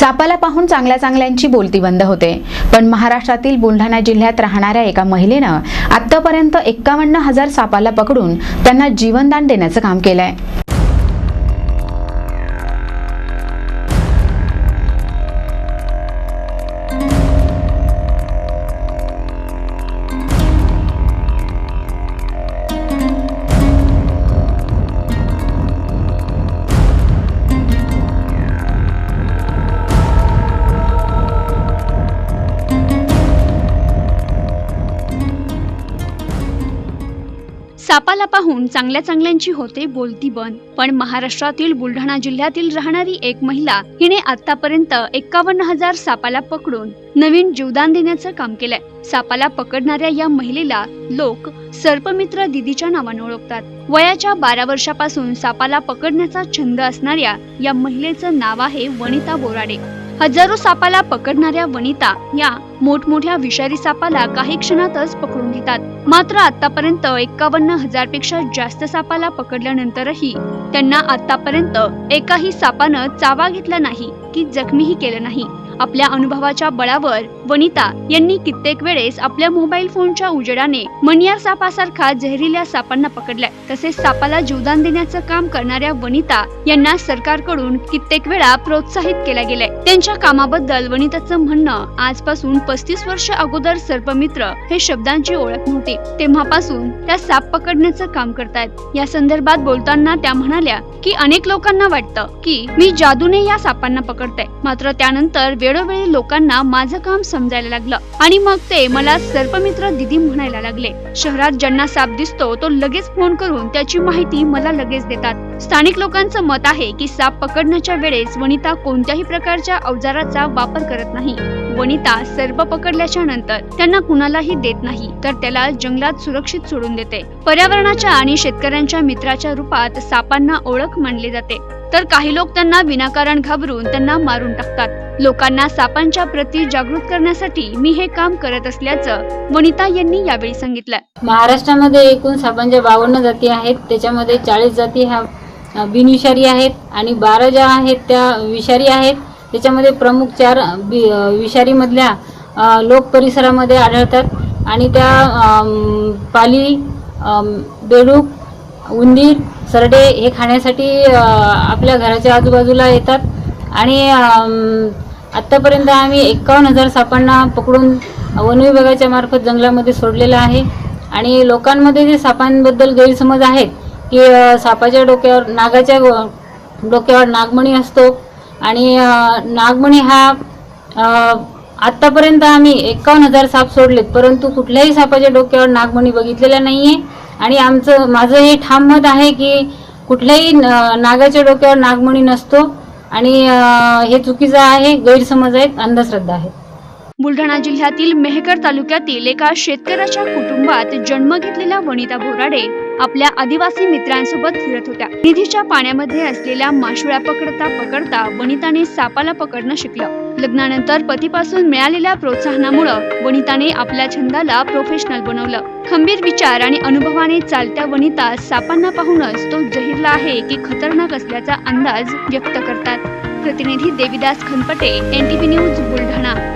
सापाला पाहून चांगल्या चांगल्यांची बोलती बंद होते. पण महाराष्ट्रातील बुलढाणा जिल्ह्यात राहणाऱ्या एका महिलेनं आतापर्यंत एक्कावन्न हजार सापाला पकडून त्यांना जीवनदान देण्याचं काम केलंय. सापाला पाहून चांगल्या चांगल्यांची होते बोलती बन. पण महाराष्ट्रातील बुलढाणा जिल्ह्यातील राहणारी एक महिला हिने आतापर्यंत एक्कावन्न हजार सापाला पकडून नवीन जीवदान देण्याचं काम केलंय. सापाला पकडणाऱ्या या महिलेला लोक सर्पमित्र दिदीच्या नावाने ओळखतात. वयाच्या बारा वर्षापासून सापाला पकडण्याचा छंद असणाऱ्या या महिलेचं नाव आहे वनिता बोराडे. हजारो सापाला पकडणाऱ्या वनिता या मोठमोठ्या विषारी सापाला काही क्षणातच पकडून घेतात. मात्र आतापर्यंत एक्कावन्न हजारपेक्षा जास्त सापाला पकडल्यानंतरही त्यांना आतापर्यंत एकाही सापानं चावा घेतला नाही की जखमीही केलं नाही. आपल्या अनुभवाच्या बळावर वनिता यांनी कित्येक वेळेस आपल्या मोबाईल फोनच्या उजेडाने मनियार सापासारखा जहरील्या सापांना पकडलाय. तसेच सापाला जीवदान देण्याचं काम करणाऱ्या वनिता यांना सरकारकडून कित्येक वेळा प्रोत्साहित केल्या गेलंय. त्यांच्या कामाबद्दल वनिताचं म्हणणं आजपासून पस्तीस वर्ष अगोदर सर्पमित्र हे शब्दांची ओळख नव्हती. तेव्हापासून त्या साप पकडण्याचं काम करतायत. या संदर्भात बोलताना त्या म्हणाल्या की अनेक लोकांना वाटतं की मी जादूने या सापांना पकडते मात्र त्यानंतर वेळोवेळी लोकांना माझं काम समजायला लागलं. आणि मग ते मला सर्पमित्र दिदी म्हणायला लागले. शहरात ज्यांना साप दिसतो तो लगेच फोन करून त्याची माहिती मला लगेच देतात. स्थानिक लोकांचं मत आहे की साप पकडण्याच्या वेळेस वनिता कोणत्याही प्रकारच्या अवजाराचा वापर करत नाही. वनिता सर्प पकडल्याच्या नंतर त्यांना कुणालाही देत नाही तर त्याला जंगलात सुरक्षित सोडून देते. पर्यावरणाच्या आणि शेतकऱ्यांच्या मित्राच्या रूपात सापांना ओळख मानली जाते. तर काही लोक त्यांना विनाकारण घाबरून त्यांना मारून टाकतात. लोकांना सापांच्या प्रती जागृत करण्यासाठी मी हे काम करत असल्याचं वनिता यांनी यावेळी सांगितलं. महाराष्ट्रामध्ये एकूण सापांच्या बावन्न जाती आहेत. त्याच्यामध्ये चाळीस जाती ह्या बिनविषारी आहेत आणि बारा ज्या आहेत त्या विषारी आहेत. त्याच्यामध्ये प्रमुख चार बि विषारीमधल्या लोक परिसरामध्ये आढळतात आणि त्या पाली बेडूक उंदीर सरडे हे खाण्यासाठी आपल्या घराच्या आजूबाजूला येतात. आणि आत्तापर्यंत आम्ही एक्कावन्न हजार सापांना पकडून वन विभागाच्या मार्फत जंगलामध्ये सोडलेलं आहे. आणि लोकांमध्ये जे सापांबद्दल गैरसमज आहेत की सापाच्या डोक्यावर नागाच्या डोक्यावर नागमणी असतो. आणि नागमणी हा आत्तापर्यंत आम्ही एक्कावन्न हजार साप सोडलेत परंतु कुठल्याही सापाच्या डोक्यावर नागमणी बघितलेल्या नाही आहे आणि आमचं माझं हे ठाम मत आहे की कुठल्याही न- नागाच्या डोक्यावर नागमणी नसतो आणि हे चुकीचं आहे गैरसमज आहेत अंधश्रद्धा आहे बुलढाणा जिल्ह्यातील मेहकर तालुक्यातील एका शेतकऱ्याच्या कुटुंबात जन्म घेतलेल्या वनिता बोराडे आपल्या आदिवासी मित्रांसोबत फिरत होत्या. निधीच्या पाण्यामध्ये असलेल्या माशुळ्या पकडता पकडता वनिताने सापाला पकडणं शिकलं. लग्नानंतर पतीपासून मिळालेल्या प्रोत्साहनामुळं वनिताने आपल्या छंदाला प्रोफेशनल बनवलं. खंबीर विचार आणि अनुभवाने चालत्या वनिता सापांना पाहूनच तो जहिरला आहे की खतरनाक असल्याचा अंदाज व्यक्त करतात. प्रतिनिधी देविदास खनपटे एनटीव्ही न्यूज बुलढाणा.